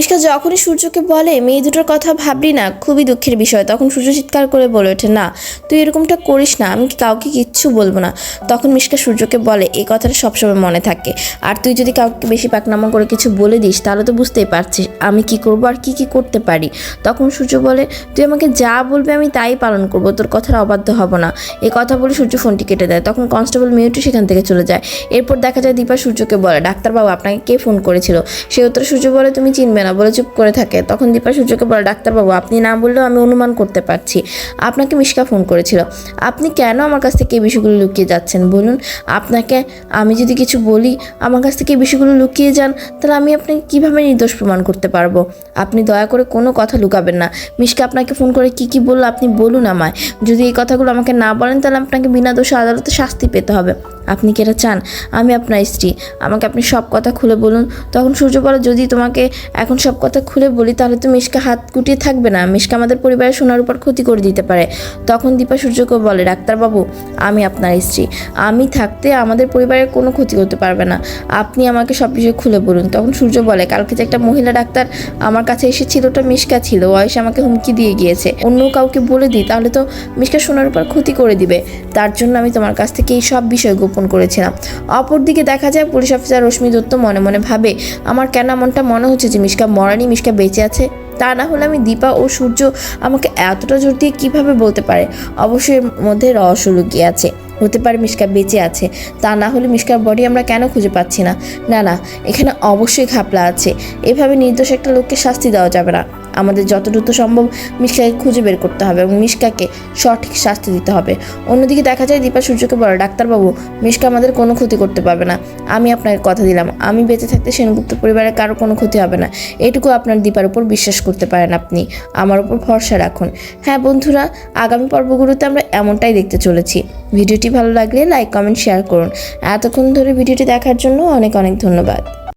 মিশকা যখনই সূর্যকে বলে, মেয়ে দুটোর কথা ভাবলি না, খুবই দুঃখের বিষয়। তখন সূর্য চিৎকার করে বলে ওঠে, না, তুই এরকমটা করিস না, আমি কাউকে কিচ্ছু বলব না। তখন মিশকা সূর্যকে বলে এই কথাটা সবসময় মনে থাকে। আর তুই যদি কাউকে বেশি পাকনামা করে কিছু বলে দিস, তাহলে তো বুঝতেই পারছিস আমি কি করব আর কি কি করতে পারি। তখন সূর্য বলে, তুই আমাকে যা বলবি আমি তাই পালন করব, তোর কথার অবাধ্য হব না। এই কথা বলে সূর্য ফোনটি কেটে দেয়। তখন কনস্টেবল মিউটি সেখান থেকে চলে যায়। এরপর দেখা যায় দীপা সূর্যকে বলে, ডাক্তারবাবু, আপনাকে কে ফোন করেছিল? সে উত্তরে সূর্য বলে, তুমি চিনবে না। বলে চুপ করে থাকে। তখন দীপা সূর্যকে বলে, ডাক্তারবাবু, আপনি না বললেও আমি অনুমান করতে পারছি। আপনাকে মিশকা ফোন করেছিল। আপনি কেন আমার কাছ থেকে এই বিষয়গুলো লুকিয়ে যাচ্ছেন? বলুন, আপনাকে আমি যদি কিছু বলি, আমার কাছ থেকে এই বিষয়গুলো লুকিয়ে যান, তাহলে আমি আপনাকে কীভাবে নির্দোষ প্রমাণ করতে পারব? আপনি দয়া করে কোনো কথা লুকাবেন না। মিশকা আপনাকে ফোন করে কি কি বলল, আপনি বলুন আমায়। যদি এই কথাগুলো আমাকে না বলেন, তাহলে আপনাকে বিনা দোষে আদালতে শাস্তি পেতে হবে। আপনি কি এটা চান? আমি আপনার স্ত্রী। আমাকে আপনি সব কথা খুলে বলুন। তখন সূর্য বলে, যদি তোমাকে এখন সব কথা খুলে বলি, তাহলে তো মিশকা হাত কুটিয়ে থাকবে না। মিশকা আমাদের পরিবারের সোনার উপর ক্ষতি করে দিতে পারে। তখন দীপা সূর্যকে বলে, ডাক্তারবাবু, আমি আপনার স্ত্রী। আমি থাকতে আমাদের পরিবারের কোনো ক্ষতি করতে পারবে না। আপনি আমাকে সব বিষয়ে খুলে বলুন। তখন সূর্য বলে, কালকে যে একটা মহিলা ডাক্তার আমার কাছে এসেছিল, ওটা মিশকা ছিল। এসে আমাকে হুমকি দিয়ে গিয়েছে। অন্য কাউকে বলে দিই, তাহলে তো মিশকা সোনার উপর ক্ষতি করে দিবে। তার জন্য আমি তোমার কাছ থেকে এই সব বিষয় গোপন করেছিলাম। অপরদিকে দেখা যায় পুলিশ অফিসার রশ্মি দত্ত মনে মনে ভাবে, আমার কেন এমনটা মনে হচ্ছে যে মিশকা মরানি মিশকা বেঁচে আছে? তা না হলে আমি দীপা ও সূর্য আমাকে এতটা জোর দিয়ে কীভাবে বলতে পারে? অবশ্যই এর মধ্যে রহস্য লুকিয়ে আছে। হতে পারে মিশকা বেঁচে আছে। তা না হলে মিশকার বডি আমরা কেন খুঁজে পাচ্ছি না? না না, এখানে অবশ্যই ঘাপলা আছে। এভাবে নির্দোষ একটা লোককে শাস্তি দেওয়া যাবে না। আমাদের যত দ্রুত সম্ভব মিশকাকে খুঁজে বের করতে হবে এবং মিশকাকে সঠিক শাস্তি দিতে হবে। অন্যদিকে দেখা যায় দীপা সূর্যকে বলে, ডাক্তারবাবু, মিশকা আমাদের কোনো ক্ষতি করতে পারবে না। আমি আপনাকে কথা দিলাম। আমি বেঁচে থাকতে সেনগুপ্ত পরিবারের কারও কোনো ক্ষতি হবে না। এটুকু আপনার দীপার উপর বিশ্বাস করতে পারেন আপনি। আমার উপর ভরসা রাখুন। হ্যাঁ বন্ধুরা, আগামী পর্বগুলোতে আমরা এমনটাই দেখতে চলেছি। ভিডিওটি ভালো লাগলে লাইক, কমেন্ট, শেয়ার করুন। এতক্ষণ ধরে ভিডিওটি দেখার জন্য অনেক অনেক ধন্যবাদ।